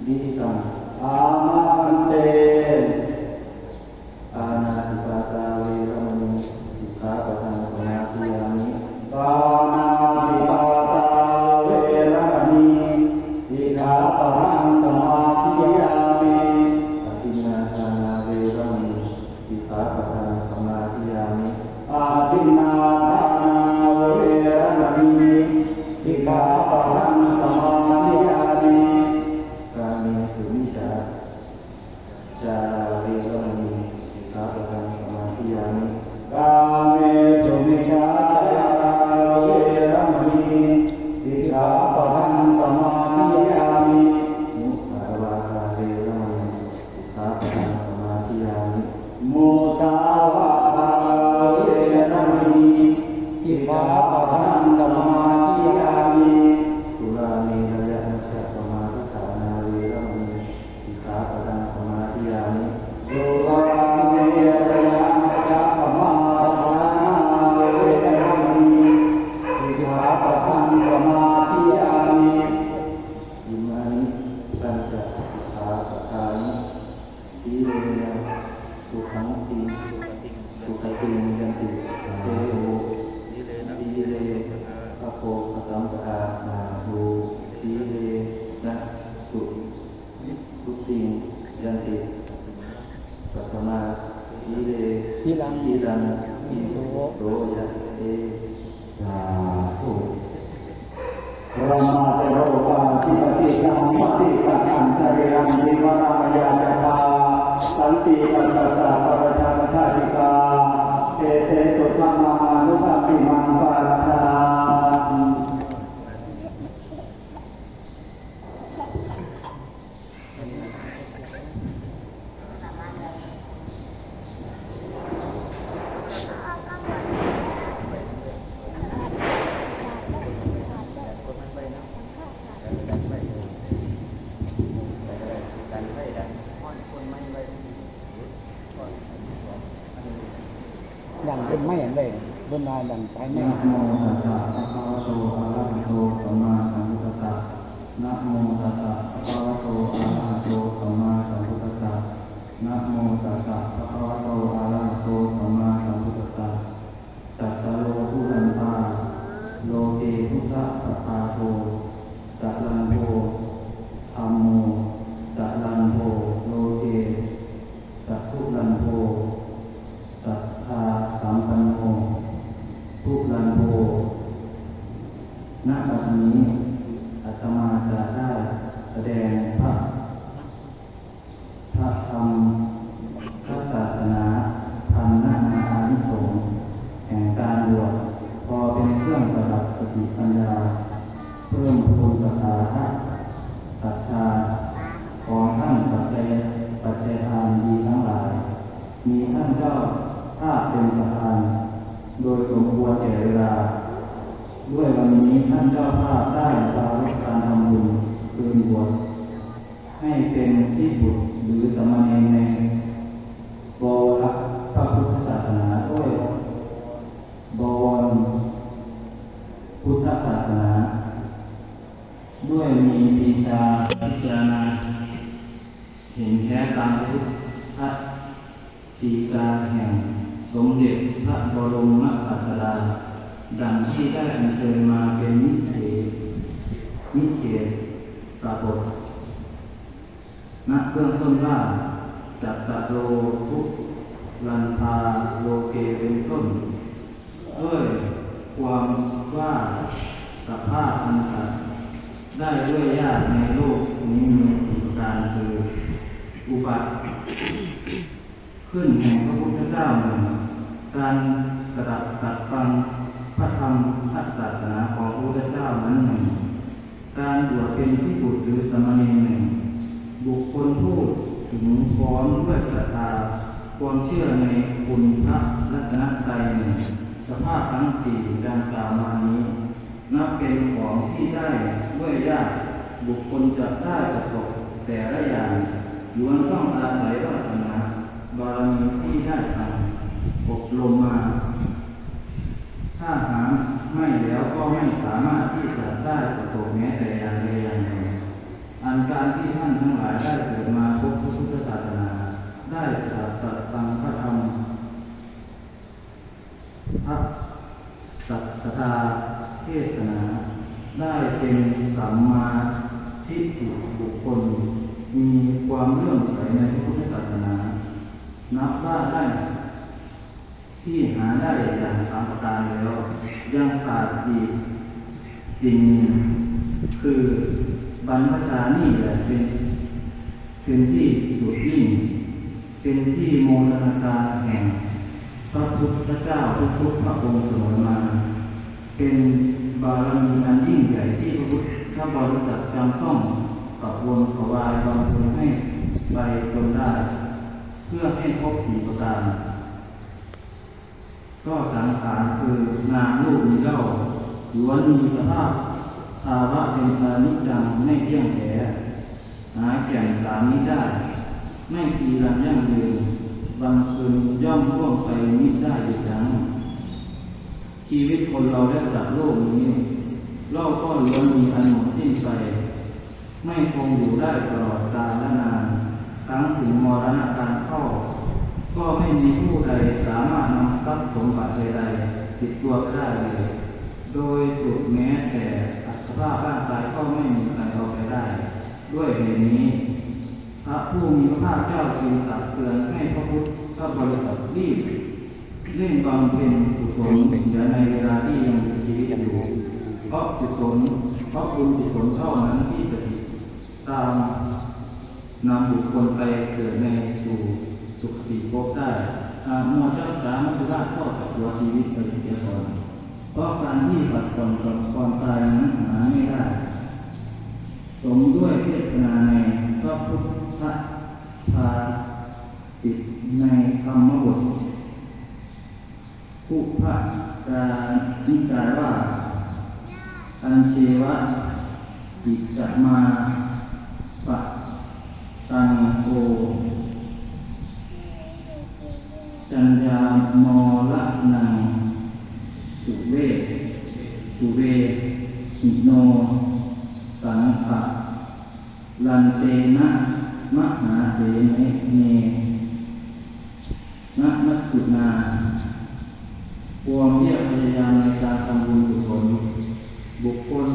Vim então. a ah. ไม่เห็นเลยบนนอนดังไปไม่ ณบัดนี้อาตมาจะได้แสดงพระ ด้วยวันนี้ท่านเจ้าภาพได้ปรารภการทำบุญคืนบวชให้เป็นที่บุตรหรือสมเดังที่ได้อัญเชิญมาเป็นนิเทศนิเทศปรากฏณเบื้องต้นว่าจัตตะโลทุลันทาโลเกเป็นต้นด้วยความว่าสภาพอันสัตว์ได้ด้วยญาติในโลกนี้มีสี่ประการคืออุบัติขึ้นแห่งพระพุทธเจ้าหนึ่งการสดับ รมพระศาสนาของพระพุทธเจ้านั้นหนึ่ง การบวชเป็นที่บุตรหรือสมณรหนึ่ง บุคคลพูดถึงพร้อมด้วยศรัทธาความเชื่อในคุณพระรัตนตรัยหนึ่งสภาพทั้งสี่ดังกล่าวมานี้นับเป็นของที่ได้ด้วยยากบุคคลจะได้ประสบแต่ละอย่างล้วนต้องอาศัยวาสนาบารมีที่ได้ทำอบรมมา ถ้าหาไม่แล้วก็ไม่สามารถที่จะได้ประสบแม้แต่อย่างใดอย่างหนึ่งอันการที่ท่านทั้งหลายได้เกิดมาพบพระพุทธศาสนา ได้สดับตัดฟังพระธรรมพระสัทธาเทศนา ได้เป็นสัมมาทิฏฐิบุคคล มีความเลื่อมใสในพระพุทธศาสนา นับว่าได้ ที่หาได้อย่างสามประการแล้วยังขาดอีกสิ่งหนึ่งคือบรรพชานี่แหละเป็นเป็นที่สุดยิ่งเป็นที่โมทนาการแห่งพระพุทธเจ้าทุกๆพระองค์เสมอมา เป็นบารมีอันยิ่งใหญ่ที่พระพุทธบริษัทจำต้องกับวนถวายบำเพ็ญให้ไปจนได้ เพื่อให้ครบสี่ประการ ก็สังขารคือนามรูปมีเล่าล้วนมีสภาพภาวะเป็นอนิจจังไม่เที่ยงแท้หาแก่นสามนี้ได้ ไม่ทีรันยั่งยืนบางคืนย่อมร่วงไปมิได้อีกครั้งชีวิตคนเราและสัตว์โลกนี้เล่าก็ล้วนมีอันหมดสิ้นไป ไม่คงอยู่ได้ตลอดกาลนานครั้งถึงมรณะการเข้า ก็ไม่มีผู้ใดสามารถนำ ทรัพย์สมบัติใดๆติดตัวไปได้เลยโดยสุดแม้แต่อัตภาพร่างกายก็ไม่มีใครเอาไปได้ ด้วยเหตุนี้ พระผู้มีพระภาคเจ้าจึงตรัสเตือนให้พระพุทธบริษัทรีบเร่งบำเพ็ญกุศลอย่าในเวลาที่ยังมีชีวิตอยู่เพราะกุศลเพราะบุญกุศลเท่านั้นที่จะติดตามนำบุคคลไปเกิดในสู่สุขติภพได้ มัวเจ้าสามัจจุราชก็กับตัวชีวิตไปเสียก่อนเพราะการที่ปัดก่อนกับความตายนั้นหาไม่ได้สมด้วยเทศนาในพระพุทธภาสิทในธรรมบทผู้พระการนิกายว่า อันเชวะอิจะมา จัญญามอละนังสุเวสุเวหิโน สังขะลันเตนะ มหาเสเนเนนะนักขุนาความเพียรพยายามในการทำบุญกุศลบุคคล